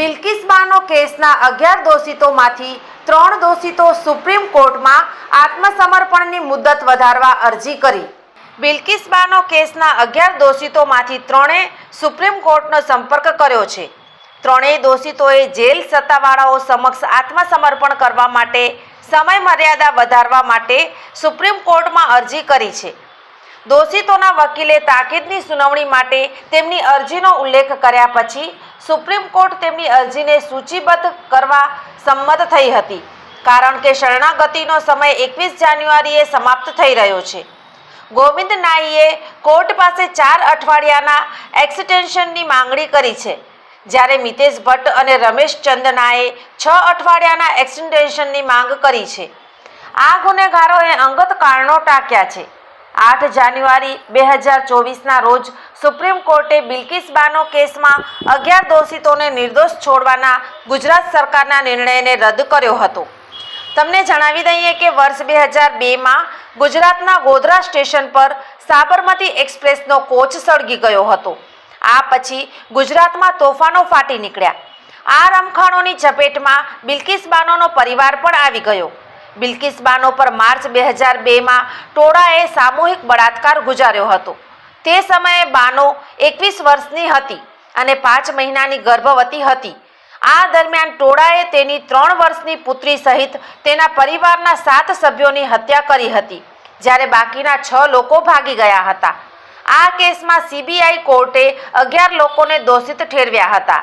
Bilkis Bano કેસના અગિયાર દોષિતોમાંથી ત્રણ દોષિતો સુપ્રીમ કોર્ટમાં આત્મસમર્પણની મુદત વધારવા અરજી કરી. બિલ્કિસ બાનો કેસના અગિયાર દોષિતોમાંથી ત્રણે સુપ્રીમ કોર્ટનો સંપર્ક કર્યો છે. ત્રણેય દોષિતોએ જેલ સત્તાવાળાઓ સમક્ષ આત્મસમર્પણ કરવા માટે સમય મર્યાદા વધારવા માટે સુપ્રીમ કોર્ટમાં અરજી કરી છે. દોષિતોના વકીલે તાકીદની સુનાવણી માટે તેમની અરજીનો ઉલ્લેખ કર્યા પછી સુપ્રીમ કોર્ટ તેમની અરજીને સૂચિબદ્ધ કરવા સંમત થઈ હતી, કારણ કે શરણાગતિનો સમય એકવીસ જાન્યુઆરીએ સમાપ્ત થઈ રહ્યો છે. ગોવિંદ નાઈએ કોર્ટ પાસે ચાર અઠવાડિયાના એક્સટેન્શનની માંગણી કરી છે. જ્યારે મિતેશ ભટ્ટ અને રમેશ ચંદનાએ છ અઠવાડિયાના એક્સટેન્શનની માંગ કરી છે. આ ગુનેગારોએ અંગત કારણો ટાંક્યા છે. આઠ જાન્યુઆરી બે હજાર ચોવીસના રોજ સુપ્રીમ કોર્ટે બિલ્કિસ બાનો કેસમાં અગિયાર દોષિતોને નિર્દોષ છોડવાના ગુજરાત સરકારના નિર્ણયને રદ કર્યો હતો. તમને જણાવી દઈએ કે વર્ષ બે હજાર બેમાં ગુજરાતના ગોધરા સ્ટેશન પર સાબરમતી એક્સપ્રેસનો કોચ સળગી ગયો હતો. આ પછી ગુજરાતમાં તોફાનો ફાટી નીકળ્યા. આ રમખાણોની ઝપેટમાં બિલ્કિસ બાનોનો પરિવાર પણ આવી ગયો. બિલ્કિસ બાનો પર માર્ચ બે હજાર બેમાં ટોળાએ સામૂહિક બળાત્કાર ગુજાર્યો હતો. તે સમયે બાનો એકવીસ વર્ષની હતી અને પાંચ મહિનાની ગર્ભવતી હતી. આ દરમિયાન ટોળાએ તેની ત્રણ વર્ષની પુત્રી સહિત તેના પરિવારના સાત સભ્યોની હત્યા કરી હતી, જ્યારે બાકીના છ લોકો ભાગી ગયા હતા. આ કેસમાં સીબીઆઈ કોર્ટે અગિયાર લોકોને દોષિત ઠેરવ્યા હતા.